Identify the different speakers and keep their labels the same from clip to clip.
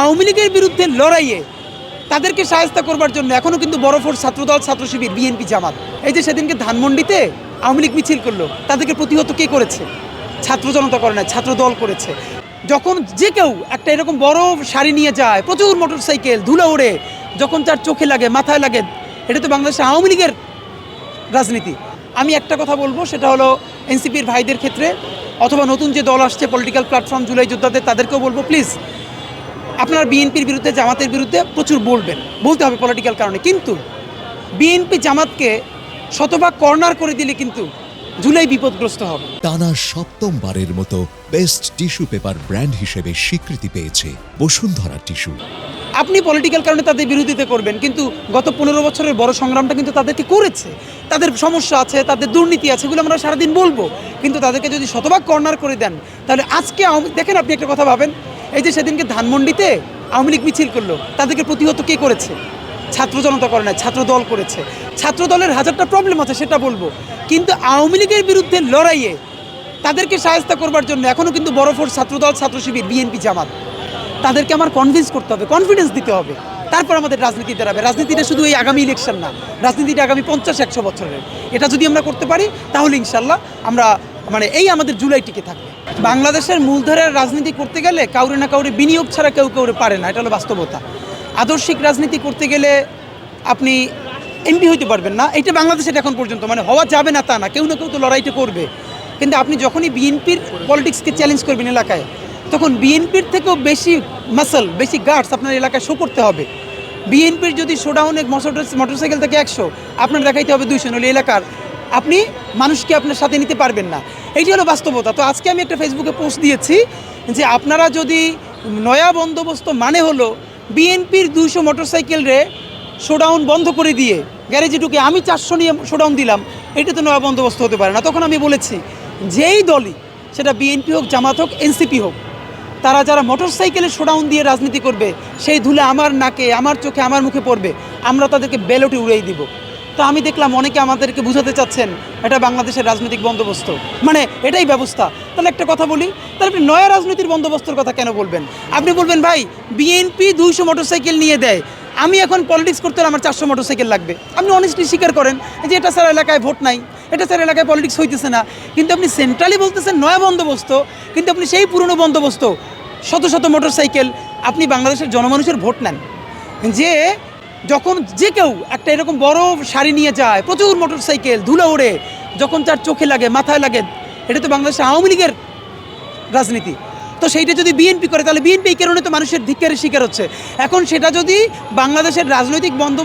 Speaker 1: আওয়ামী লীগের বিরুদ্ধে লড়াইয়ে তাদেরকে সাহায্য করবার জন্য এখনও কিন্তু বড় ফোর্স ছাত্রদল, ছাত্র শিবির, বিএনপি, জামাত। এই যে সেদিনকে ধানমন্ডিতে আওয়ামী লীগ মিছিল করল, তাদেরকে প্রতিহত কে করেছে? ছাত্র জনতা করে না ছাত্র দল করেছে। যখন যে কেউ একটা এরকম বড় শাড়ি নিয়ে যায়, প্রচুর মোটর সাইকেল ধুলো ওড়ে, যখন তার চোখে লাগে, মাথায় লাগে, এটা তো বাংলাদেশে আওয়ামী লীগের রাজনীতি। আমি একটা কথা বলব, সেটা হলো এনসিপির ভাইদের ক্ষেত্রে, অথবা নতুন যে দল আসছে পলিটিক্যাল প্ল্যাটফর্ম জুলাই যোদ্ধাদের, তাদেরকেও বলব প্লিজ আপনারা বিএনপির বিরুদ্ধে জামাতের বিরুদ্ধে প্রচুর বলবেন বলতে হবে পলিটিক্যাল কারণে। কিন্তু বিএনপি জামাতকে শতভাগ কর্নার করে দিলে কিন্তু জুলাই বিপদগ্রস্ত হবে।
Speaker 2: টানা সপ্তমবারের মতো বেস্ট টিস্যু পেপার ব্র্যান্ড হিসেবে স্বীকৃতি পেয়েছে বসুন্ধরা টিস্যু
Speaker 1: আপনি পলিটিক্যাল কারণে তাদের বিরোধিতা করবেন কিন্তু গত পনেরো বছরের বড় সংগ্রামটা কিন্তু তাদেরকে করেছে। তাদের সমস্যা আছে তাদের দুর্নীতি আছে এগুলো আমরা সারাদিন বলব। কিন্তু তাদেরকে যদি শতভাগ কর্নার করে দেন তাহলে আজকে দেখেন আপনি একটা কথা ভাবেন এই যে সেদিনকে ধানমন্ডিতে আওয়ামী লীগ মিছিল করল, তাদেরকে প্রতিহত কে করেছে? ছাত্র জনতা করে না ছাত্র দল করেছে। ছাত্র দলের হাজারটা প্রবলেম আছে, সেটা বলব। কিন্তু আওয়ামী লীগের বিরুদ্ধে লড়াইয়ে তাদেরকে সাহায্য করবার জন্য এখনও কিন্তু বড় ফোর্স ছাত্রদল ছাত্র শিবির, বিএনপি, জামাত। তাদেরকে আমার কনভিন্স করতে হবে কনফিডেন্স দিতে হবে। তারপর আমাদের রাজনীতি দাঁড়াবে। রাজনীতিটা শুধু এই আগামী ইলেকশন না, রাজনীতিটা আগামী পঞ্চাশ, একশো বছরের। এটা যদি আমরা করতে পারি, তাহলে ইনশাল্লাহ আমরা মানে এই আমাদের জুলাই টিকে থাকবে। বাংলাদেশের মূলধারার রাজনীতি করতে গেলে কাউরে না কাউরে বিনিয়োগ ছাড়া কেউ কাউরে পারে না, এটা হলো বাস্তবতা। আদর্শিক রাজনীতি করতে গেলে আপনি এমপি হইতে পারবেন না এটা বাংলাদেশের এখন পর্যন্ত মানে হওয়া যাবে না তা না, কেউ না কেউ তো লড়াইটা করবে। কিন্তু আপনি যখনই বিএনপির পলিটিক্সকে চ্যালেঞ্জ করবেন এলাকায়, তখন বিএনপির থেকেও বেশি মাসল বেশি গার্ডস আপনার এলাকায় শো করতে হবে। বিএনপির যদি শোডাউনে মোটরসাইকেল থেকে একশো, আপনার দেখাইতে হবে দুইশো, নইলে এলাকার আপনি মানুষকে আপনার সাথে নিতে পারবেন না। এইটি হলো বাস্তবতা। তো আজকে আমি একটা ফেসবুকে পোস্ট দিয়েছি যে আপনারা যদি নয়া বন্দোবস্ত মানে হলো বিএনপির দুইশো মোটরসাইকেল রে শোডাউন বন্ধ করে দিয়ে গ্যারেজে ঢুকে আমি চারশো নিয়ে শোডাউন দিলাম এটা তো নয়া বন্দোবস্ত হতে পারে না। তখন আমি বলেছি, যেই দলই, সেটা বিএনপি হোক, জামাত হোক এনসিপি হোক, তারা যারা মোটরসাইকেলে শোডাউন দিয়ে রাজনীতি করবে, সেই ধুলে আমার নাকে, আমার চোখে, আমার মুখে পড়বে, আমরা তাদেরকে ব্যালটে উড়িয়ে দিব। তো আমি দেখলাম অনেকে আমাদেরকে বুঝাতে চাচ্ছেন, এটা বাংলাদেশের রাজনৈতিক বন্দোবস্ত। মানে এটাই ব্যবস্থা। তাহলে একটা কথা বলি, তাহলে আপনি নয়া রাজনীতির বন্দোবস্তর কথা কেন বলবেন? আপনি বলবেন, ভাই বিএনপি দুইশো মোটরসাইকেল নিয়ে দেয়। আমি এখন পলিটিক্স করতে হলে আমার চারশো মোটরসাইকেল লাগবে। আপনি অনেস্টলি স্বীকার করেন যে এটা স্যার এলাকায় ভোট নাই, এটা স্যার এলাকায় পলিটিক্স হইতেছে না। কিন্তু আপনি সেন্ট্রালি বলতেছেন নয়া বন্দোবস্ত, কিন্তু আপনি সেই পুরনো বন্দোবস্ত, শত শত মোটরসাইকেল, আপনি বাংলাদেশের জনমানুষের ভোট নেন। যে যখন যে কেউ একটা এরকম বড় শাড়ি নিয়ে যায়, প্রচুর মোটরসাইকেল, ধুলো ওড়ে, যখন তার চোখে লাগে, মাথায় লাগে, এটা তো বাংলাদেশের আওয়ামী লীগের রাজনীতি। তো সেইটা যদি বিএনপি করে, তাহলে বিএনপি এই কারণে তো মানুষের ধিক্কারের শিকার হচ্ছে। এখন সেটা যদি বাংলাদেশের রাজনৈতিক বন্ধ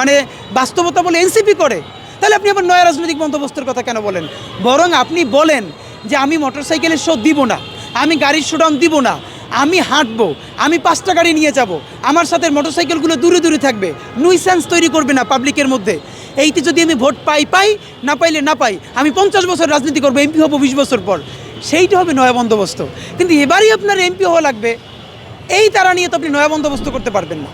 Speaker 1: মানে বাস্তবতা বলে এনসিপি করে, তাহলে আপনি আবার নয়া রাজনৈতিক বন্দোবস্তের কথা কেন বলেন? বরং আপনি বলেন যে আমি মোটরসাইকেলের শো দিব না, আমি গাড়ির শোডাউন দিব না আমি হাঁটবো, আমি পাঁচটা গাড়ি নিয়ে যাব, আমার সাথে মোটরসাইকেলগুলো দূরে দূরে থাকবে নুইসেন্স তৈরি করবে না পাবলিকের মধ্যে। এইটি যদি আমি ভোট পাই পাই, না পাইলে না পাই, আমি পঞ্চাশ বছর রাজনীতি করব এমপি হব বিশ বছর পর। সেইটা হবে নয়া বন্দোবস্ত। কিন্তু এবারই আপনার এমপি হওয়া লাগবে। এই তারা নিয়ে তো আপনি নয়া বন্দোবস্ত করতে পারবেন না।